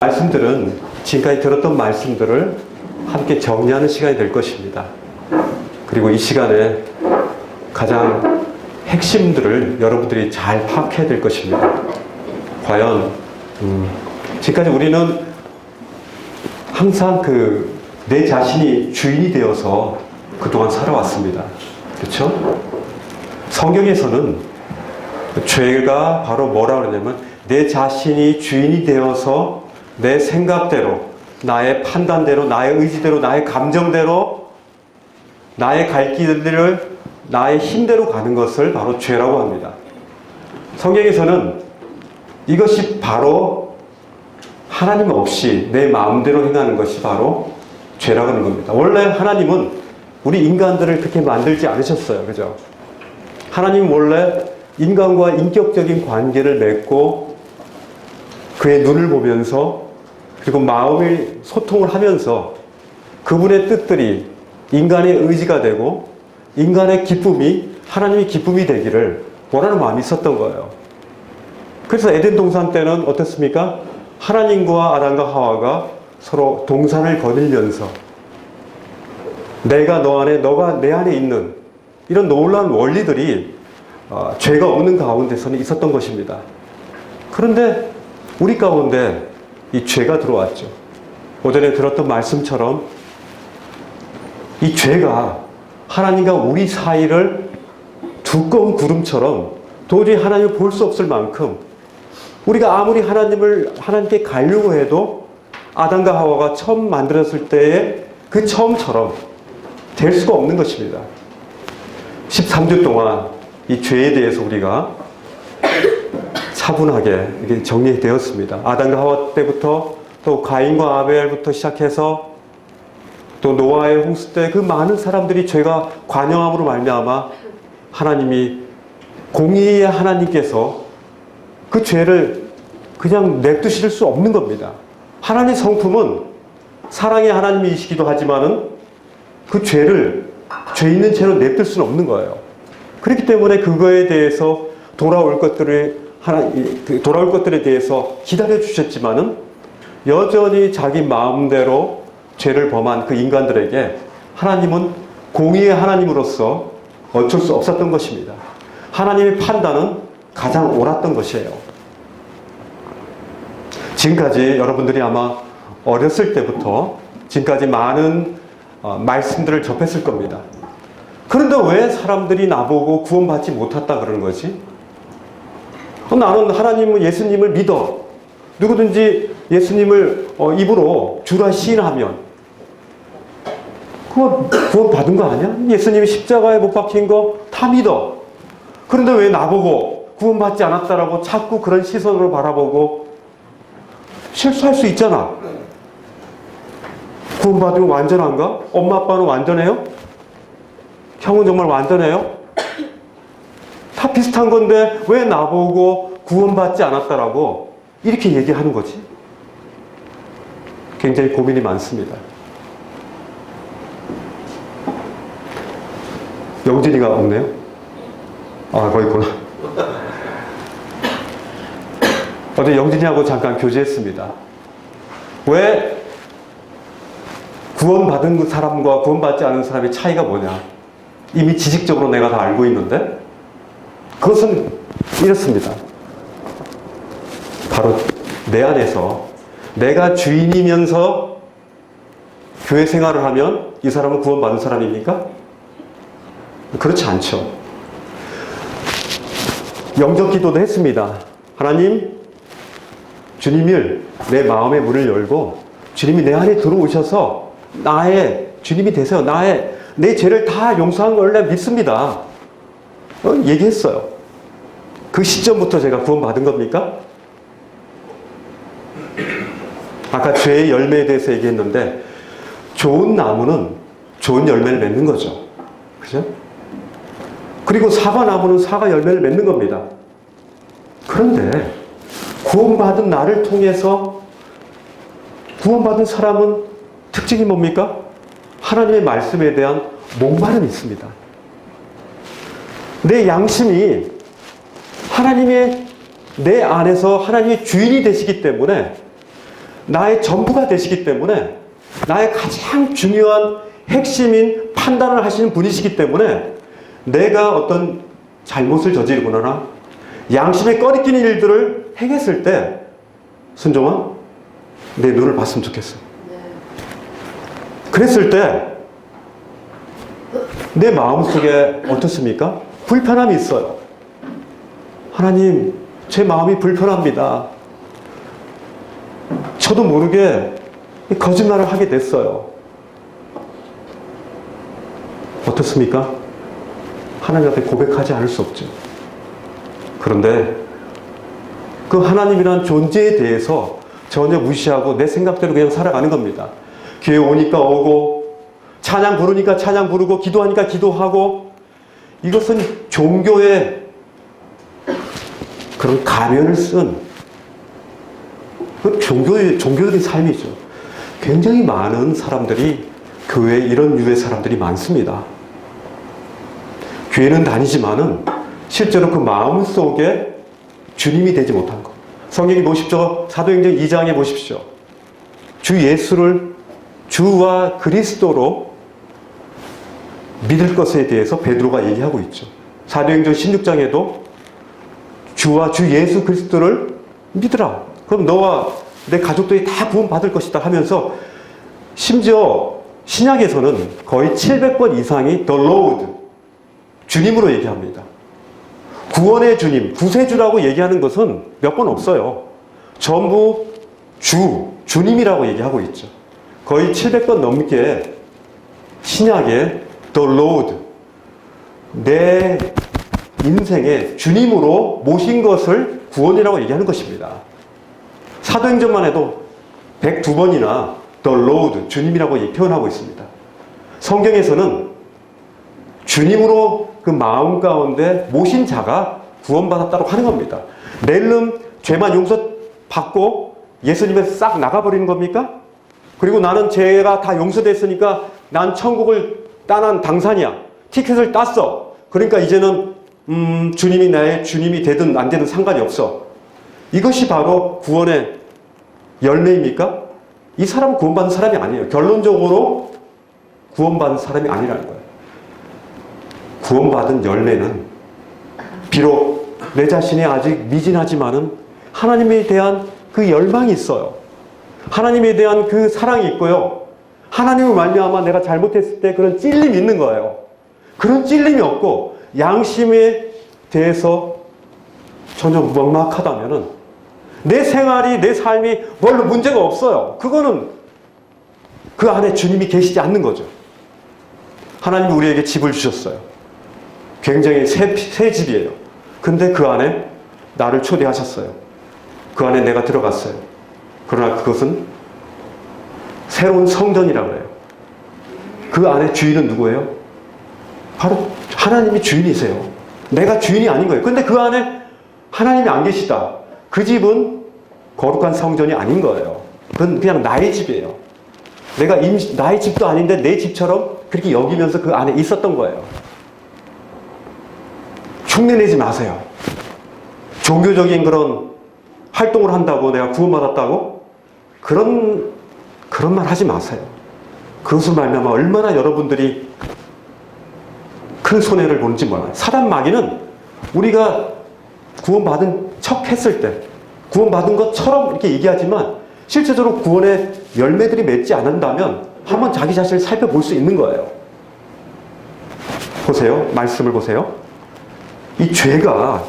말씀들은 지금까지 들었던 말씀들을 함께 정리하는 시간이 될 것입니다. 그리고 이 시간에 가장 핵심들을 여러분들이 잘 파악해야 될 것입니다. 과연 음, 지금까지 우리는 항상 그 내 자신이 주인이 되어서 그동안 살아왔습니다. 그렇죠? 성경에서는 죄가 바로 뭐라 그러냐면 내 자신이 주인이 되어서 내 생각대로 나의 판단대로 나의 의지대로 나의 감정대로 나의 갈 길을 나의 힘대로 가는 것을 바로 죄라고 합니다. 성경에서는 이것이 바로 하나님 없이 내 마음대로 행하는 것이 바로 죄라고 하는 겁니다. 원래 하나님은 우리 인간들을 그렇게 만들지 않으셨어요. 그죠? 하나님 원래 인간과 인격적인 관계를 맺고 그의 눈을 보면서 그리고 마음의 소통을 하면서 그분의 뜻들이 인간의 의지가 되고 인간의 기쁨이 하나님의 기쁨이 되기를 원하는 마음이 있었던 거예요. 그래서 에덴 동산 때는 어떻습니까? 하나님과 아담과 하와가 서로 동산을 거닐면서 내가 너 안에, 너가 내 안에 있는 이런 놀라운 원리들이 어, 죄가 없는 가운데서는 있었던 것입니다. 그런데 우리 가운데 이 죄가 들어왔죠. 오전에 들었던 말씀처럼 이 죄가 하나님과 우리 사이를 두꺼운 구름처럼 도저히 하나님을 볼 수 없을 만큼 우리가 아무리 하나님을 하나님께 가려고 해도 아담과 하와가 처음 만들었을 때의 그 처음처럼 될 수가 없는 것입니다. 13주 동안 이 죄에 대해서 우리가 차분하게 정리되었습니다. 아담과 하와 때부터 또 가인과 아벨부터 시작해서 또 노아의 홍수 때 그 많은 사람들이 죄가 관영함으로 말미암아 하나님이 공의의 하나님께서 그 죄를 그냥 냅두실 수 없는 겁니다. 하나님의 성품은 사랑의 하나님이시기도 하지만은 그 죄를 죄 있는 채로 냅둘 수는 없는 거예요. 그렇기 때문에 그거에 대해서 돌아올 것들을 하나 그 돌아올 것들에 대해서 기다려 주셨지만은 여전히 자기 마음대로 죄를 범한 그 인간들에게 하나님은 공의의 하나님으로서 어쩔 수 없었던 것입니다. 하나님의 판단은 가장 옳았던 것이에요. 지금까지 여러분들이 아마 어렸을 때부터 지금까지 많은 어, 말씀들을 접했을 겁니다. 그런데 왜 사람들이 나보고 구원받지 못했다 그러는 거지? 어, 나는 하나님은 예수님을 믿어. 누구든지 예수님을 어, 입으로 주라 시인하면 그거 구원 받은 거 아니야? 예수님이 십자가에 못 박힌 거 다 믿어. 그런데 왜 나보고 구원받지 않았다라고 자꾸 그런 시선으로 바라보고 실수할 수 있잖아. 구원받으면 완전한가? 엄마 아빠는 완전해요? 형은 정말 완전해요? 다 비슷한 건데 왜 나보고 구원받지 않았다라고 이렇게 얘기하는 거지? 굉장히 고민이 많습니다. 영진이가 없네요? 아, 거기 있구나. 어제 영진이하고 잠깐 교제했습니다. 왜 구원받은 사람과 구원받지 않은 사람의 차이가 뭐냐? 이미 지식적으로 내가 다 알고 있는데 그것은 이렇습니다. 바로 내 안에서 내가 주인이면서 교회 생활을 하면 이 사람은 구원받은 사람입니까? 그렇지 않죠. 영적 기도도 했습니다. 하나님, 주님을 내 마음의 문을 열고 주님이 내 안에 들어오셔서 나의 주님이 되세요. 나의 내 죄를 다 용서한 걸 내가 믿습니다. 어, 얘기했어요. 그 시점부터 제가 구원받은 겁니까? 아까 죄의 열매에 대해서 얘기했는데 좋은 나무는 좋은 열매를 맺는 거죠. 그죠? 그리고 사과 나무는 사과 열매를 맺는 겁니다. 그런데 구원받은 나를 통해서 구원받은 사람은 특징이 뭡니까? 하나님의 말씀에 대한 목마름이 있습니다. 내 양심이 하나님의 내 안에서 하나님의 주인이 되시기 때문에 나의 전부가 되시기 때문에 나의 가장 중요한 핵심인 판단을 하시는 분이시기 때문에 내가 어떤 잘못을 저지르거나 양심에 꺼리끼는 일들을 행했을 때 순종아 내 눈을 봤으면 좋겠어. 그랬을 때 내 마음속에 어떻습니까? 불편함이 있어요. 하나님, 제 마음이 불편합니다. 저도 모르게 거짓말을 하게 됐어요. 어떻습니까? 하나님 앞에 고백하지 않을 수 없죠. 그런데 그 하나님이란 존재에 대해서 전혀 무시하고 내 생각대로 그냥 살아가는 겁니다. 교회 오니까 오고, 찬양 부르니까 찬양 부르고, 기도하니까 기도하고, 이것은 종교의 그런 가면을 쓴그 종교의, 삶이죠. 굉장히 많은 사람들이 교회에 이런 유의 사람들이 많습니다. 교회는 다니지만은 실제로 그 마음 속에 주님이 되지 못한 것. 성경이 보십시오. 사도행전 2장에 보십시오. 주 예수를 주와 그리스도로 믿을 것에 대해서 베드로가 얘기하고 있죠. 사도행전 16장에도 주와 주 예수 그리스도를 믿으라. 그럼 너와 내 가족들이 다 구원받을 것이다 하면서 심지어 신약에서는 거의 700번 이상이 the Lord, 주님으로 얘기합니다. 구원의 주님, 구세주라고 얘기하는 것은 몇 번 없어요. 전부 주, 주님이라고 얘기하고 있죠. 거의 700번 넘게 신약에 the Lord, 내 인생에 주님으로 모신 것을 구원이라고 얘기하는 것입니다. 사도행전만 해도 102번이나 the Lord, 주님이라고 표현하고 있습니다. 성경에서는 주님으로 그 마음 가운데 모신 자가 구원받았다고 하는 겁니다. 낼름 죄만 용서받고 예수님에서 싹 나가버리는 겁니까? 그리고 나는 죄가 다 용서됐으니까 난 천국을 따난 당산이야. 티켓을 땄어. 그러니까 이제는 음, 주님이 나의 주님이 되든 안 되든 상관이 없어. 이것이 바로 구원의 열매입니까? 이 사람은 구원받은 사람이 아니에요. 결론적으로 구원받은 사람이 아니라는 거예요. 구원받은 열매는 비록 내 자신이 아직 미진하지만은 하나님에 대한 그 열망이 있어요. 하나님에 대한 그 사랑이 있고요. 하나님을 말미암아 내가 잘못했을 때 그런 찔림이 있는 거예요. 그런 찔림이 없고 양심에 대해서 전혀 막막하다면은 내 생활이 내 삶이 별로 문제가 없어요. 그거는 그 안에 주님이 계시지 않는 거죠. 하나님이 우리에게 집을 주셨어요. 굉장히 새, 새 집이에요. 근데 그 안에 나를 초대하셨어요. 그 안에 내가 들어갔어요. 그러나 그것은 새로운 성전이라고 해요. 그 안에 주인은 누구예요? 바로 하나님이 주인이세요. 내가 주인이 아닌 거예요. 근데 그 안에 하나님이 안 계시다. 그 집은 거룩한 성전이 아닌 거예요. 그건 그냥 나의 집이에요. 내가 임, 나의 집도 아닌데 내 집처럼 그렇게 여기면서 그 안에 있었던 거예요. 흉내내지 마세요. 종교적인 그런 활동을 한다고 내가 구원받았다고 그런 그런 말 하지 마세요. 그것을 말미암아 얼마나 여러분들이 큰 손해를 보는지 몰라요. 사단 마귀는 우리가 구원받은 척 했을 때 구원받은 것처럼 이렇게 얘기하지만 실제적으로 구원의 열매들이 맺지 않는다면 한번 자기 자신을 살펴볼 수 있는 거예요. 보세요. 말씀을 보세요. 이 죄가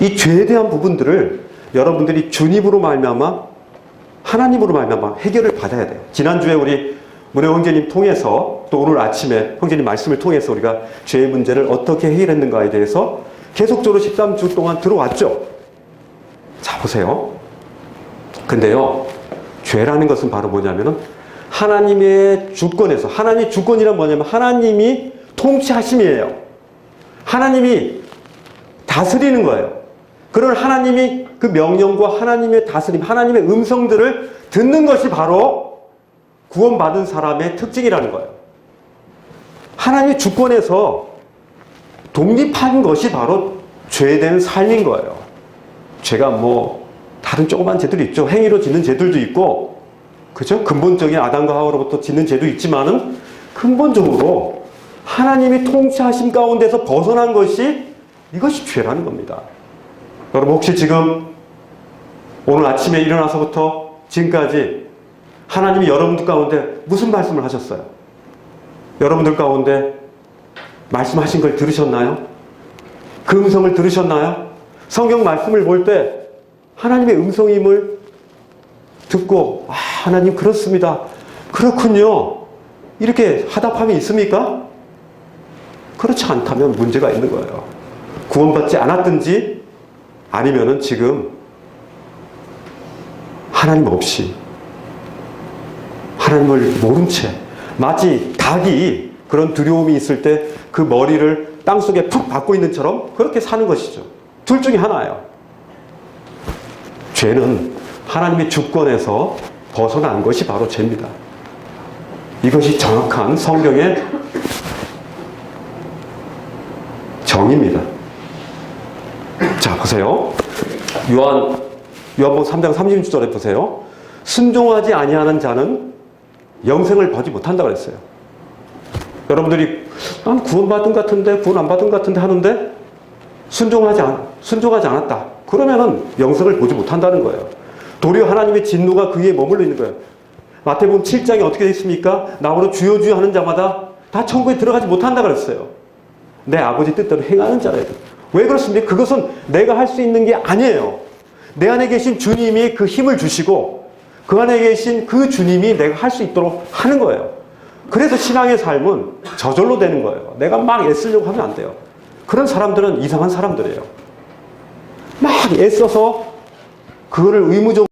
이 죄에 대한 부분들을 여러분들이 주님으로 말미암아 하나님으로 말미암아 해결을 받아야 돼요. 지난주에 우리 문혜 형제님 통해서 또 오늘 아침에 형제님 말씀을 통해서 우리가 죄의 문제를 어떻게 해결했는가에 대해서 계속적으로 13주 동안 들어왔죠. 자, 보세요. 근데요, 죄라는 것은 바로 뭐냐면은 하나님의 주권에서, 하나님의 주권이란 뭐냐면 하나님이 통치하심이에요. 하나님이 다스리는 거예요. 그런 하나님이 그 명령과 하나님의 다스림, 하나님의 음성들을 듣는 것이 바로 구원받은 사람의 특징이라는 거예요. 하나님의 주권에서 독립한 것이 바로 죄된 삶인 거예요. 죄가 뭐 다른 조그만 죄들이 있죠. 행위로 짓는 죄들도 있고, 그죠? 근본적인 아담과 하와로부터 짓는 죄도 있지만은 근본적으로 하나님이 통치하심 가운데서 벗어난 것이 이것이 죄라는 겁니다. 여러분 혹시 지금 오늘 아침에 일어나서부터 지금까지 하나님이 여러분들 가운데 무슨 말씀을 하셨어요? 여러분들 가운데 말씀하신 걸 들으셨나요? 그 음성을 들으셨나요? 성경 말씀을 볼 때 하나님의 음성임을 듣고 아, 하나님 그렇습니다. 그렇군요. 이렇게 하답함이 있습니까? 그렇지 않다면 문제가 있는 거예요. 구원받지 않았든지 아니면은 지금 하나님 없이 하나님을 모른 채 마치 닭이 그런 두려움이 있을 때 그 머리를 땅 속에 푹 박고 있는 처럼 그렇게 사는 것이죠. 둘 중에 하나예요. 죄는 하나님의 주권에서 벗어난 것이 바로 죄입니다. 이것이 정확한 성경의 정의입니다. 자, 보세요. 요한, 요한복음 3장 36절에 보세요. 순종하지 아니하는 자는 영생을 보지 못한다고 그랬어요. 여러분들이 난 구원받은 것 같은데 구원 안 받은 것 같은데 하는데 순종하지 않, 순종하지 않았다. 그러면은 영생을 보지 못한다는 거예요. 도리어 하나님의 진노가 그 위에 머물러 있는 거예요. 마태복음 7장에 어떻게 되어 있습니까? 나무로 주여 주여 하는 자마다 다 천국에 들어가지 못한다 그랬어요. 내 아버지 뜻대로 행하는 자래요. 왜 그렇습니까? 그것은 내가 할 수 있는 게 아니에요. 내 안에 계신 주님이 그 힘을 주시고 그 안에 계신 그 주님이 내가 할 수 있도록 하는 거예요. 그래서 신앙의 삶은 저절로 되는 거예요. 내가 막 애쓰려고 하면 안 돼요. 그런 사람들은 이상한 사람들이에요. 막 애써서 그거를 의무적으로